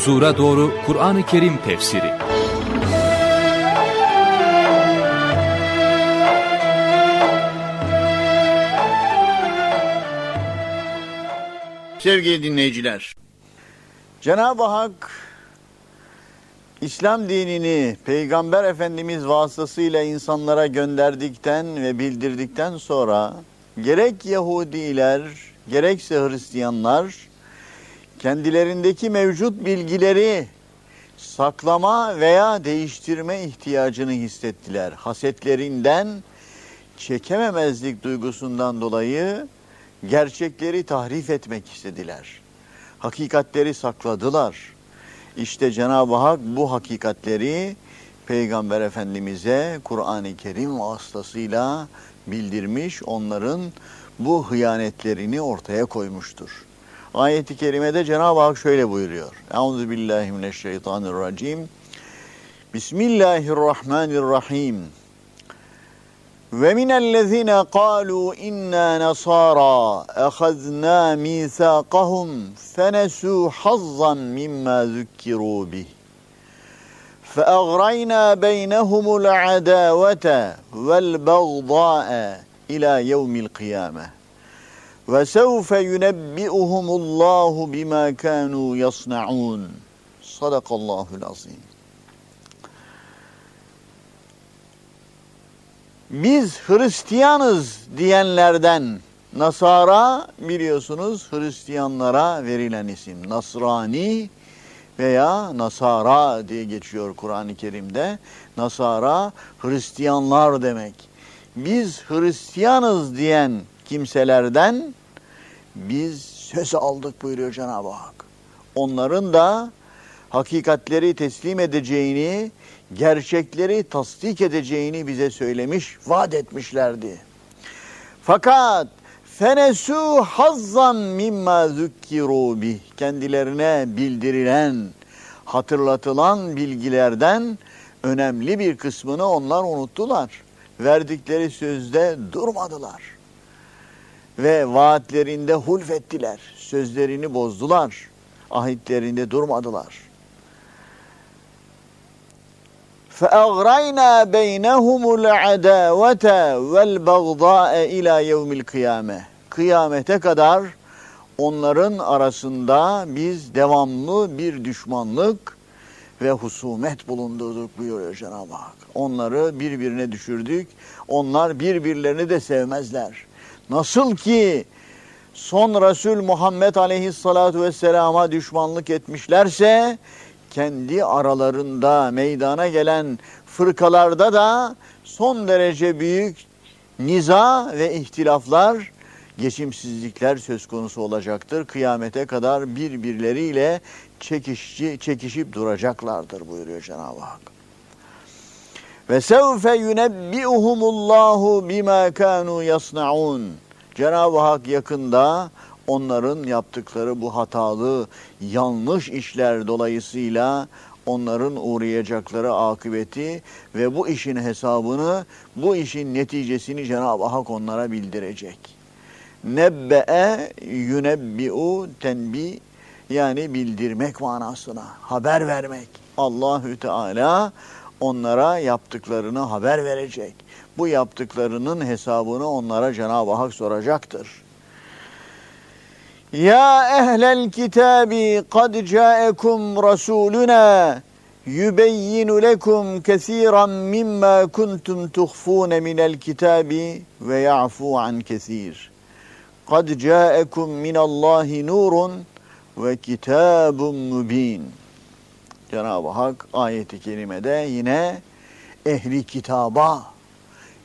huzura doğru Kur'an-ı Kerim tefsiri. Sevgili dinleyiciler, Cenab-ı Hak İslam dinini Peygamber Efendimiz vasıtasıyla insanlara gönderdikten ve bildirdikten sonra gerek Yahudiler gerekse Hristiyanlar kendilerindeki mevcut bilgileri saklama veya değiştirme ihtiyacını hissettiler. Hasetlerinden, çekememezlik duygusundan dolayı gerçekleri tahrif etmek istediler. Hakikatleri sakladılar. İşte Cenab-ı Hak bu hakikatleri Peygamber Efendimiz'e Kur'an-ı Kerim vasıtasıyla bildirmiş, onların bu hıyanetlerini ortaya koymuştur. Ayet-i kerimede Cenab-ı Hak şöyle buyuruyor. Euzu billahi mineşşeytanirracim. Bismillahirrahmanirrahim. ومن الذين قالوا إنا نصارى أخذنا ميثاقهم فنسوا حظا مما ذكروا به فأغرينا بينهم العداوة والبغضاء إلى يوم القيامة ve sevfe yunebbi'uhumullahu bima kanu yasnaun. Sadakallahul azim. Biz Hristiyanız diyenlerden Nasara biliyorsunuz Hristiyanlara verilen isim. Nasrani veya Nasara diye geçiyor Kur'an-ı Kerim'de. Nasara Hristiyanlar demek. Biz Hristiyanız diyen kimselerden biz söz aldık buyuruyor Cenab-ı Hak. Onların da hakikatleri teslim edeceğini, gerçekleri tasdik edeceğini bize söylemiş, vaat etmişlerdi. Fakat fenesu hazzan mimma zukkiru bih kendilerine bildirilen, hatırlatılan bilgilerden önemli bir kısmını onlar unuttular. Verdikleri sözde durmadılar Ve vaatlerinde hulfettiler. Sözlerini bozdular. Ahitlerinde durmadılar. فَاَغْرَيْنَا بَيْنَهُمُ الْعَدَاوَةَ وَالْبَغْضَاءَ اِلَى يَوْمِ الْقِيَامَةِ Kıyamete kadar onların arasında biz devamlı bir düşmanlık ve husumet bulundurduk buyuruyor Cenab-ı Hak. Onları birbirine düşürdük. Onlar birbirlerini de sevmezler. Nasıl ki son Resul Muhammed Aleyhisselatü Vesselam'a düşmanlık etmişlerse kendi aralarında meydana gelen fırkalarda da son derece büyük niza ve ihtilaflar, geçimsizlikler söz konusu olacaktır. Kıyamete kadar birbirleriyle çekişçi, çekişip duracaklardır buyuruyor Cenab-ı Hak. Ve sevfe yunebbi'uhumullahu bima kanu yasnaun. Cenab-ı Hak yakında onların yaptıkları bu hatalı, yanlış işler dolayısıyla onların uğrayacakları akıbeti ve bu işin hesabını, bu işin neticesini Cenab-ı Hak onlara bildirecek. Nebbe'e yunebbi'u tenbi yani bildirmek manasına, haber vermek. Allahü Teala onlara yaptıklarını haber verecek. Bu yaptıklarının hesabını onlara Cenab-ı Hak soracaktır. Ya ehlel kitabi kad caekum rasuluna yubeyyinu lekum kesiran mimma kuntum tuhfun minel kitabi ve ya'fu an kesir. Kad caekum minallahi nurun ve kitabun mubin. Cenab-ı Hak ayeti kerimede yine ehli kitaba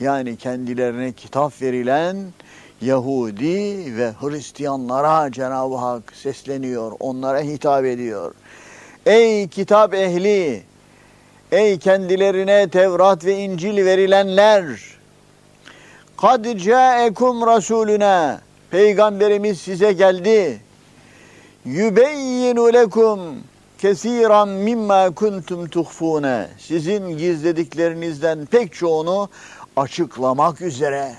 yani kendilerine kitap verilen Yahudi ve Hristiyanlara Cenab-ı Hak sesleniyor, onlara hitap ediyor. Ey kitap ehli, ey kendilerine Tevrat ve İncil verilenler, kad caekum rasuluna, peygamberimiz size geldi. Yübeyyinu lekum kesiran mimma kuntum tuhfune. Sizin gizlediklerinizden pek çoğunu açıklamak üzere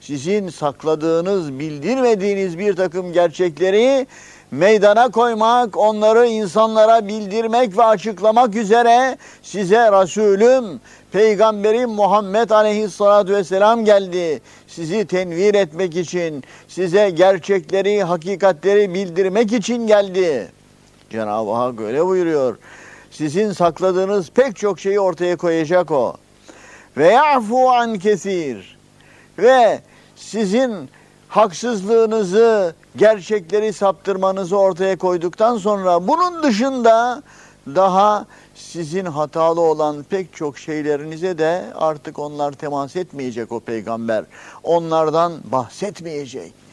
sizin sakladığınız, bildirmediğiniz bir takım gerçekleri meydana koymak, onları insanlara bildirmek ve açıklamak üzere size Resulüm, Peygamberim Muhammed Aleyhisselatü Vesselam geldi. Sizi tenvir etmek için, size gerçekleri, hakikatleri bildirmek için geldi. Cenab-ı Hak öyle buyuruyor. Sizin sakladığınız pek çok şeyi ortaya koyacak o. Ve ya'fu an kesir. Ve sizin haksızlığınızı, gerçekleri saptırmanızı ortaya koyduktan sonra bunun dışında daha sizin hatalı olan pek çok şeylerinize de artık onlar temas etmeyecek o peygamber. Onlardan bahsetmeyecek.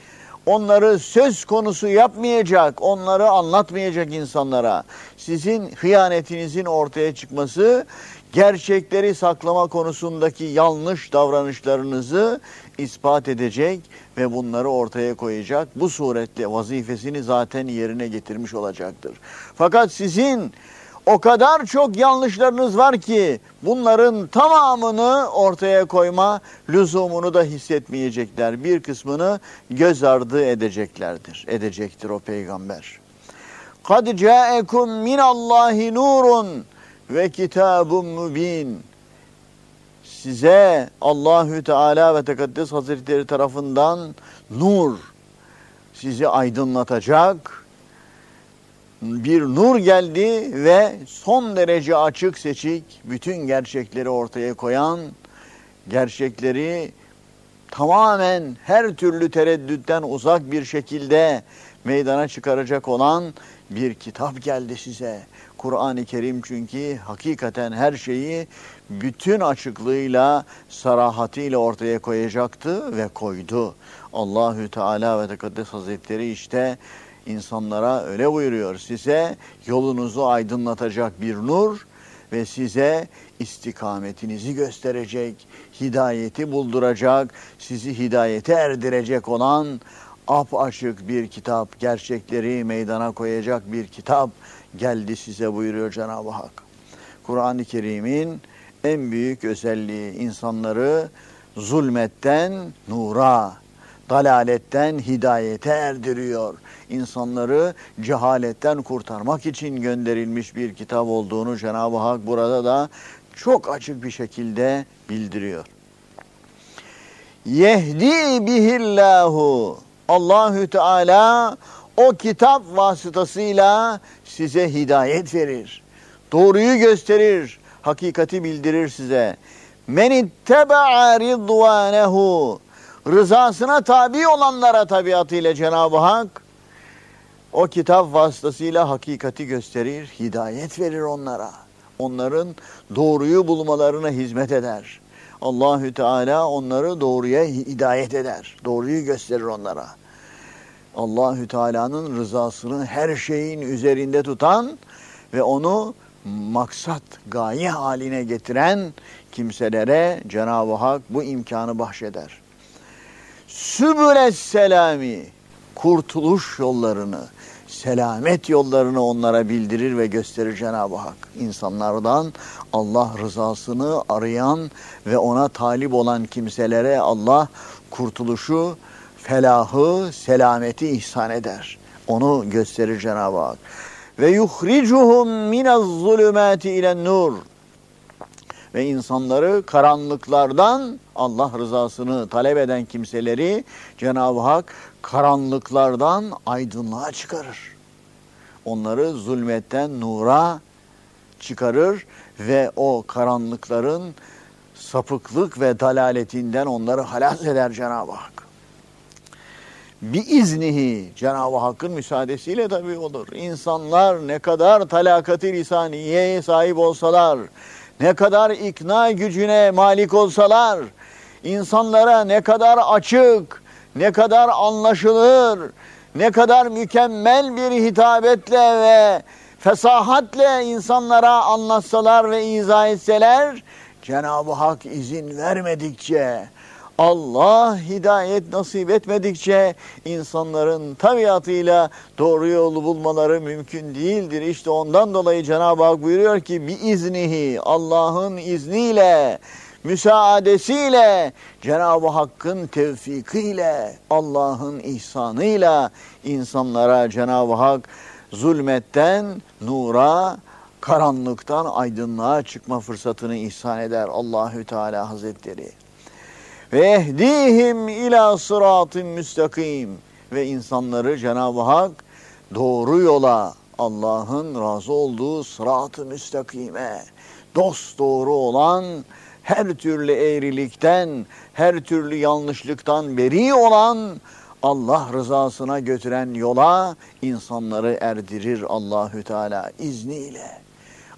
Onları söz konusu yapmayacak, onları anlatmayacak insanlara. Sizin hıyanetinizin ortaya çıkması, gerçekleri saklama konusundaki yanlış davranışlarınızı ispat edecek ve bunları ortaya koyacak. Bu suretle vazifesini zaten yerine getirmiş olacaktır. Fakat sizin o kadar çok yanlışlarınız var ki bunların tamamını ortaya koyma lüzumunu da hissetmeyecekler. Bir kısmını göz ardı edeceklerdir. Edecektir o peygamber. Kad ca'ekum minallahi nurun ve kitabun mübin. Size Allahü Teala ve Tekaddes Hazretleri tarafından nur sizi aydınlatacak bir nur geldi ve son derece açık seçik bütün gerçekleri ortaya koyan gerçekleri tamamen her türlü tereddütten uzak bir şekilde meydana çıkaracak olan bir kitap geldi size. Kur'an-ı Kerim çünkü hakikaten her şeyi bütün açıklığıyla, sarahatıyla ortaya koyacaktı ve koydu. Allahü Teala ve Tekaddes Hazretleri işte insanlara öyle buyuruyor. Size yolunuzu aydınlatacak bir nur ve size istikametinizi gösterecek, hidayeti bulduracak, sizi hidayete erdirecek olan apaçık bir kitap, gerçekleri meydana koyacak bir kitap geldi size buyuruyor Cenab-ı Hak. Kur'an-ı Kerim'in en büyük özelliği insanları zulmetten nura, dalaletten hidayete erdiriyor. İnsanları cehaletten kurtarmak için gönderilmiş bir kitap olduğunu Cenab-ı Hak burada da çok açık bir şekilde bildiriyor. Yehdi bihillahu Allahü Teala o kitap vasıtasıyla size hidayet verir. Doğruyu gösterir, hakikati bildirir size. Men itteba'a ridvanehu rızasına tabi olanlara tabiatıyla Cenab-ı Hak o kitap vasıtasıyla hakikati gösterir, hidayet verir onlara. Onların doğruyu bulmalarına hizmet eder. Allahü Teala onları doğruya hidayet eder. Doğruyu gösterir onlara. Allahü Teala'nın rızasını her şeyin üzerinde tutan ve onu maksat, gaye haline getiren kimselere Cenab-ı Hak bu imkanı bahşeder. Sübüles selami, kurtuluş yollarını, selamet yollarını onlara bildirir ve gösterir Cenab-ı Hak. İnsanlardan Allah rızasını arayan ve ona talip olan kimselere Allah kurtuluşu, felahı, selameti ihsan eder. Onu gösterir Cenab-ı Hak. Ve yuhricuhum minez zulümati ilen nur. Ve insanları karanlıklardan Allah rızasını talep eden kimseleri Cenab-ı Hak karanlıklardan aydınlığa çıkarır. Onları zulmetten nura çıkarır ve o karanlıkların sapıklık ve dalaletinden onları halas eder Cenab-ı Hak. Bir iznihi Cenab-ı Hakk'ın müsaadesiyle tabii olur. İnsanlar ne kadar talakati lisaniyeye sahip olsalar, ne kadar ikna gücüne malik olsalar, insanlara ne kadar açık, ne kadar anlaşılır, ne kadar mükemmel bir hitabetle ve fesahatle insanlara anlatsalar ve izah etseler, Cenab-ı Hak izin vermedikçe, Allah hidayet nasip etmedikçe insanların tabiatıyla doğru yolu bulmaları mümkün değildir. İşte ondan dolayı Cenab-ı Hak buyuruyor ki bir iznihi Allah'ın izniyle müsaadesiyle, Cenab-ı Hakk'ın tevfikiyle, Allah'ın ihsanıyla insanlara Cenab-ı Hak zulmetten nura, karanlıktan aydınlığa çıkma fırsatını ihsan eder Allahü Teala Hazretleri. Ve ehdihim ila sıratın müstakim ve insanları Cenab-ı Hak doğru yola Allah'ın razı olduğu sırat-ı müstakime dost doğru olan her türlü eğrilikten, her türlü yanlışlıktan beri olan Allah rızasına götüren yola insanları erdirir Allahü Teala izniyle.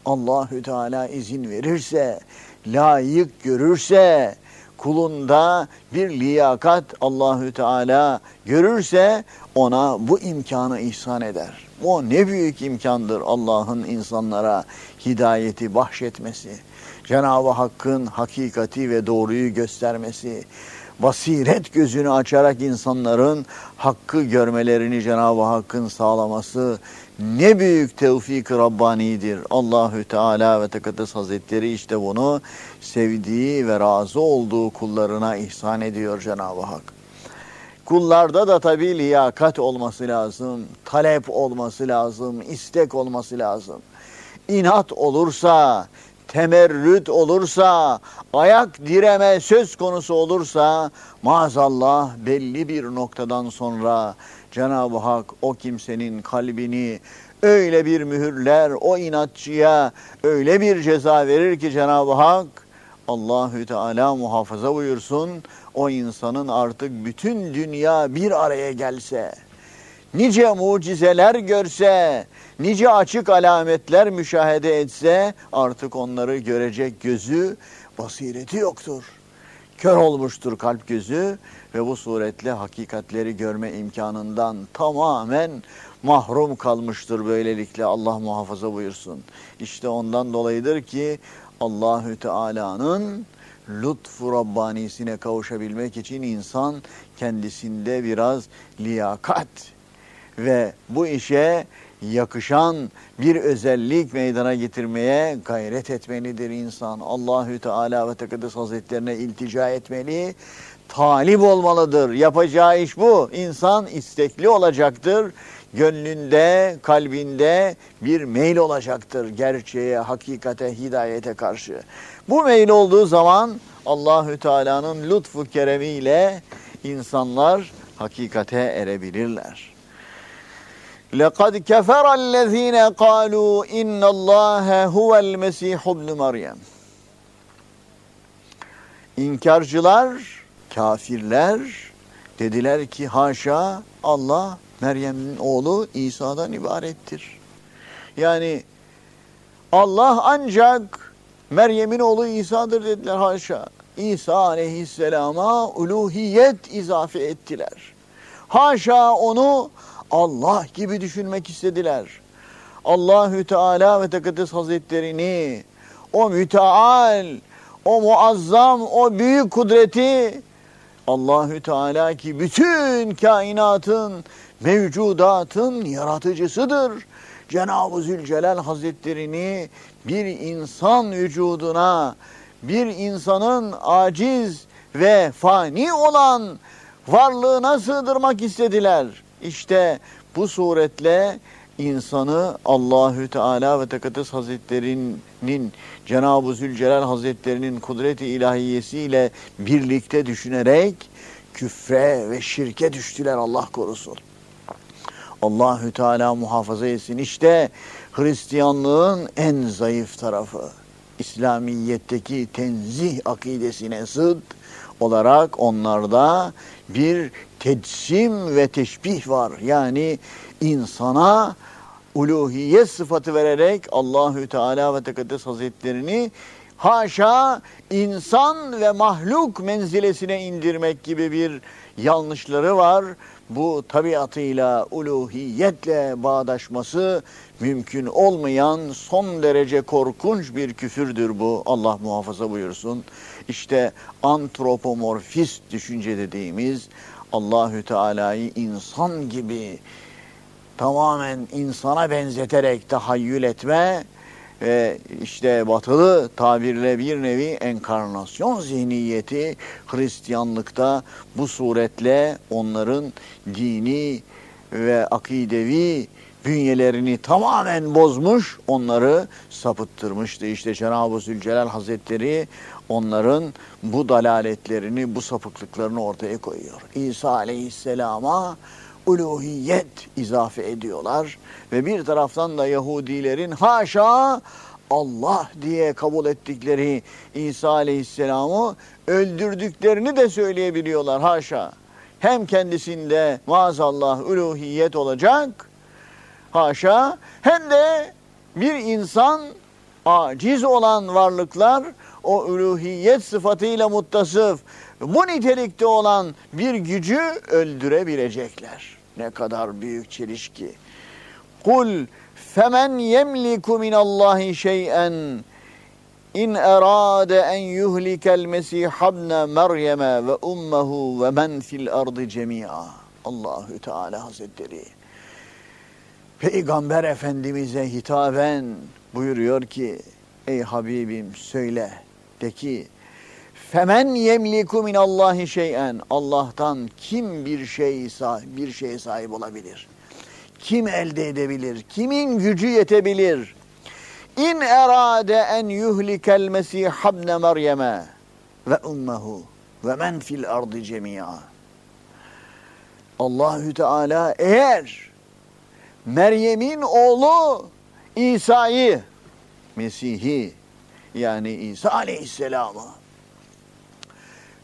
Allahü Teala izin verirse, layık görürse, kulunda bir liyakat Allahü Teala görürse ona bu imkanı ihsan eder. O ne büyük imkandır Allah'ın insanlara hidayeti bahşetmesi. Cenab-ı Hakk'ın hakikati ve doğruyu göstermesi, basiret gözünü açarak insanların hakkı görmelerini Cenab-ı Hakk'ın sağlaması ne büyük tevfik Rabbani'dir. Allahü Teala ve Tekaddes Hazretleri işte bunu sevdiği ve razı olduğu kullarına ihsan ediyor Cenab-ı Hak. Kullarda da tabii liyakat olması lazım, talep olması lazım, istek olması lazım. İnat olursa, temerrüt olursa, ayak direme söz konusu olursa maazallah belli bir noktadan sonra Cenab-ı Hak o kimsenin kalbini öyle bir mühürler o inatçıya öyle bir ceza verir ki Cenab-ı Hak Allahü Teala muhafaza buyursun o insanın artık bütün dünya bir araya gelse nice mucizeler görse, nice açık alametler müşahede etse artık onları görecek gözü, basireti yoktur. Kör olmuştur kalp gözü ve bu suretle hakikatleri görme imkanından tamamen mahrum kalmıştır böylelikle Allah muhafaza buyursun. İşte ondan dolayıdır ki Allahü Teala'nın lütfu Rabbanisine kavuşabilmek için insan kendisinde biraz liyakat ve bu işe yakışan bir özellik meydana getirmeye gayret etmelidir insan. Allahü Teala ve Tekaddes Hazretlerine iltica etmeli, talip olmalıdır. Yapacağı iş bu. İnsan istekli olacaktır. Gönlünde, kalbinde bir meyil olacaktır gerçeğe, hakikate, hidayete karşı. Bu meyil olduğu zaman Allahü Teala'nın lütfu keremiyle insanlar hakikate erebilirler. لَقَدْ كَفَرَ الَّذ۪ينَ قَالُوا اِنَّ اللّٰهَ هُوَ الْمَس۪يحُ ابْنُ مَرْيَمْ İnkarcılar, kafirler dediler ki haşa Allah Meryem'in oğlu İsa'dan ibarettir. Yani Allah ancak Meryem'in oğlu İsa'dır dediler haşa. İsa aleyhisselama uluhiyet izafe ettiler. Haşa onu Allah gibi düşünmek istediler. Allahü Teala ve Tekaddes Hazretlerini o müteal, o muazzam, o büyük kudreti Allahü Teala ki bütün kainatın, mevcudatın yaratıcısıdır. Cenab-ı Zülcelal Hazretlerini bir insan vücuduna, bir insanın aciz ve fani olan varlığına sığdırmak istediler. İşte bu suretle insanı Allahü Teala ve Tekaddes Hazretlerinin Cenab-ı Zülcelal Hazretlerinin kudreti ilahiyesiyle birlikte düşünerek küfre ve şirke düştüler Allah korusun. Allahü Teala muhafaza etsin. İşte Hristiyanlığın en zayıf tarafı. İslamiyetteki tenzih akidesine zıt olarak onlarda bir tecsim ve teşbih var. Yani insana uluhiyet sıfatı vererek Allahü Teala ve Tekaddes Hazretlerini haşa insan ve mahluk menzilesine indirmek gibi bir yanlışları var. Bu tabiatıyla uluhiyetle bağdaşması mümkün olmayan son derece korkunç bir küfürdür bu. Allah muhafaza buyursun. İşte antropomorfist düşünce dediğimiz Allahü Teala'yı insan gibi tamamen insana benzeterek tahayyül etme ve işte batılı tabirle bir nevi enkarnasyon zihniyeti Hristiyanlıkta bu suretle onların dini ve akidevi bünyelerini tamamen bozmuş, onları sapıttırmıştı. İşte Cenab-ı Zülcelal Hazretleri onların bu dalaletlerini, bu sapıklıklarını ortaya koyuyor. İsa Aleyhisselam'a uluhiyet izafe ediyorlar ve bir taraftan da Yahudilerin haşa Allah diye kabul ettikleri İsa Aleyhisselam'ı öldürdüklerini de söyleyebiliyorlar haşa. Hem kendisinde maazallah uluhiyet olacak haşa hem de bir insan aciz olan varlıklar o uluhiyet sıfatıyla muttasıf bu nitelikte olan bir gücü öldürebilecekler. Ne kadar büyük çelişki. Kul femen yemliku minallahi şey'en in erade en yuhlikel mesih ibne Meryem'e ve ummehu ve men fil ardı cemi'a. Allahü Teala Hazretleri Peygamber Efendimiz'e hitaben buyuruyor ki ey Habibim söyle de ki femen yemliku minallahi şey'en Allah'tan kim bir şey bir şeye sahip olabilir? Kim elde edebilir? Kimin gücü yetebilir? İn erade en yuhlikel mesih ibne Meryem'e ve ummehu ve men fil ardı cemi'a. Allahü Teala eğer Meryem'in oğlu İsa'yı, Mesih'i yani İsa Aleyhisselam'ı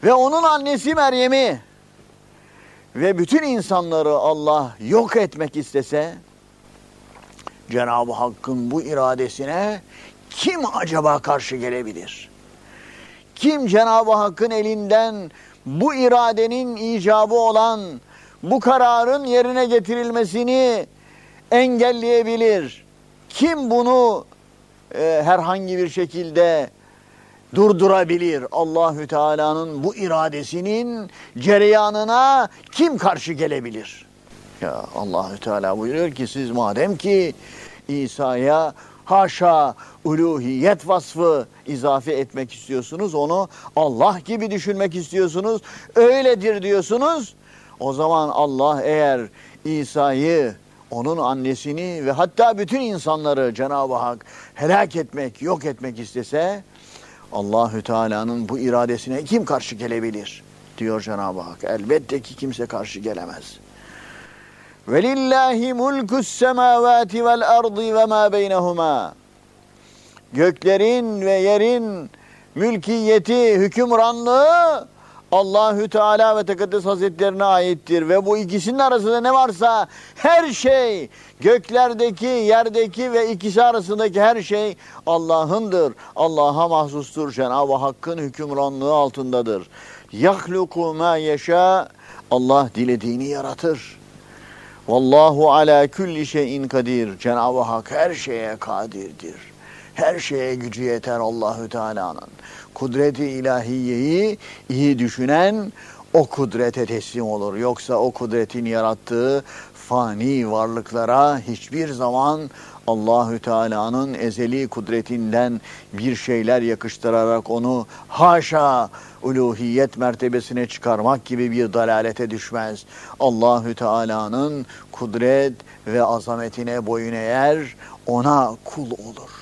ve onun annesi Meryem'i ve bütün insanları Allah yok etmek istese Cenab-ı Hakk'ın bu iradesine kim acaba karşı gelebilir? Kim Cenab-ı Hakk'ın elinden bu iradenin icabı olan bu kararın yerine getirilmesini engelleyebilir? Kim bunu e, herhangi bir şekilde durdurabilir? Allahü Teala'nın bu iradesinin cereyanına kim karşı gelebilir? Ya Allahü Teala buyuruyor ki siz madem ki İsa'ya haşa uluhiyet vasfı izafe etmek istiyorsunuz, onu Allah gibi düşünmek istiyorsunuz, öyledir diyorsunuz. O zaman Allah eğer İsa'yı onun annesini ve hatta bütün insanları Cenab-ı Hak helak etmek, yok etmek istese Allahü Teala'nın bu iradesine kim karşı gelebilir? diyor Cenab-ı Hak. Elbette ki kimse karşı gelemez. Velillahi mulkus semavati vel ardı ve ma beynehuma. Göklerin ve yerin mülkiyeti, hükümranlığı Allahü Teala ve Tekaddes Hazretlerine aittir ve bu ikisinin arasında ne varsa her şey göklerdeki, yerdeki ve ikisi arasındaki her şey Allah'ındır. Allah'a mahsustur. Cenab-ı Hakk'ın hükümranlığı altındadır. Yahluku ma yeşâ Allah dilediğini yaratır. Vallahu ala kulli şeyin kadir. Cenab-ı Hak her şeye kadirdir. Her şeye gücü yeter Allahü Teala'nın. Kudreti ilahiyeyi iyi düşünen o kudrete teslim olur. Yoksa o kudretin yarattığı fani varlıklara hiçbir zaman Allahü Teala'nın ezeli kudretinden bir şeyler yakıştırarak onu haşa uluhiyet mertebesine çıkarmak gibi bir dalalete düşmez. Allahü Teala'nın kudret ve azametine boyun eğer, ona kul olur.